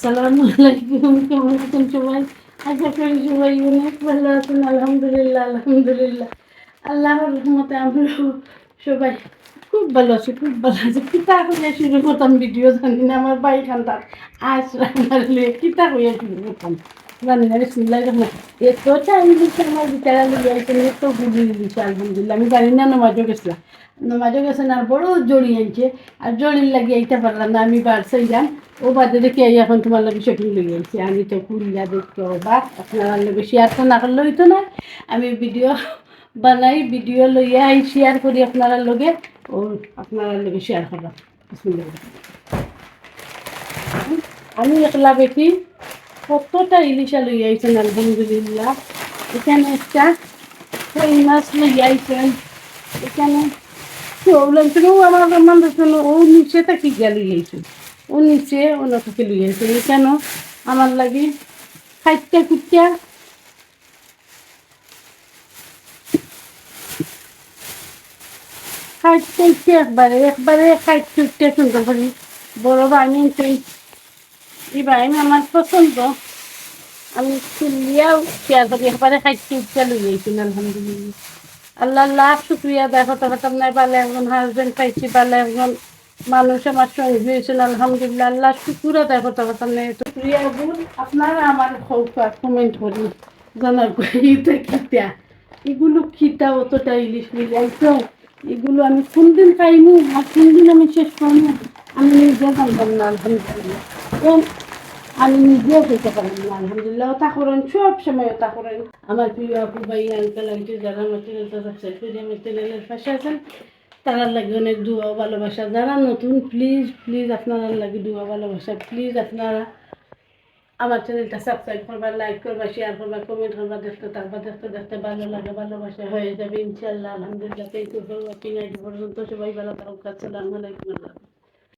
আসসালামু আলাইকুম, কেমন আছেন সবাই? আশা করি সবাই অনেক ভালো আছেন, আলহামদুলিল্লাহ আলহামদুলিল্লাহ। আল্লাহর রহমতে আমরা সবাই খুব ভালো আছি, খুব ভালো আছি। কিতা হইয়া শুরু করতাম ভিডিও জানি না, আমার বাড়ি খান্তার আজ রান্নার লিয়ে কিতা হইয়া শুরু করতাম? জানি না বিসমিল্লাহ রহমান এত টাইম আমি না নমাজও গেছিলাম নমাজও গেছেন আর বড় জড়ি আনছে না আমি বাড়ছাই যান ও বাদে দেখি এই এখন তোমার লাগে শপিং লেগে আমি তো বা আপনার লগে শেয়ার তো না না আমি ভিডিও বানাই ভিডিও লইয়া আই শেয়ার করি আপনারা লগে ও আপনারা লগে শেয়ার করলাম। আমি একলা বেটি কতটা ইলিশা লইয়া আইছেন আলহামদুলিল্লাহ। এখানে একটা কই মাছ লইয়া আইছেন এখানে ছিল ও আমার ও নিচে থাকি গিয়া লইয়া আইছেন ও নিচে অন্য থেকে কেন আমার লাগি খুঁজতে খাইতে একবারে একবারে খাইতে সুন্দর করি বড় বাহিনী আমার পছন্দ। আমি খুলিয়াও শেয়ার করি একবারে খাইতে উঠতে লই আইছি, আলহামদুলিল্লাহ। আল্লাহ লাখ শুক্রিয়া দেখো তবে আপনার ভালো একজন হাজবেন্ড পাইছি একজন মানুষ আমার সঙ্গে হয়েছেন আলহামদুলিল্লাহ। আল্লাহ, শুক্রিয়া দেখো তবে আপনার শুক্রিয়া আপনারা আমার কমেন্ট করি, জানার খিতা এগুলো খিতা অতটা ইলিশ মিলাইছো এগুলো আমি কোনদিন খাইমু? আর কোনদিন আমি শেষ করব আমি নিজে জানতাম না, আলহামদুলিল্লাহ। এবং আমি নিজেও খেতে পারি না, আলহামদুলিল্লাহ। ওটা করেন, সব সময় ওটা করেন। আমার প্রিয় আপু ভাই আঙ্কেল আন্টি যারা চ্যানেলটা সাবস্ক্রাইব করে আমার চ্যানেলের পাশে আছেন, তারা লাগে অনেক দোয়া ভালোবাসা। যারা নতুন প্লিজ প্লিজ আপনারা লাগে দোয়া ভালোবাসা। প্লিজ আপনারা আমার চ্যানেলটা সাবস্ক্রাইব করবা লাইক করবা শেয়ার করবা কমেন্ট করবা, দেখতে থাকবা, দেখতে দেখতে ভালো লাগে, ভালোবাসা হয়ে যাবে ইনশাল্লাহ আলহামদুলিল্লাহ। তো পর্যন্ত সবাই ভালো থাকুক, আসসালামু আলাইকুম, আল্লাহ।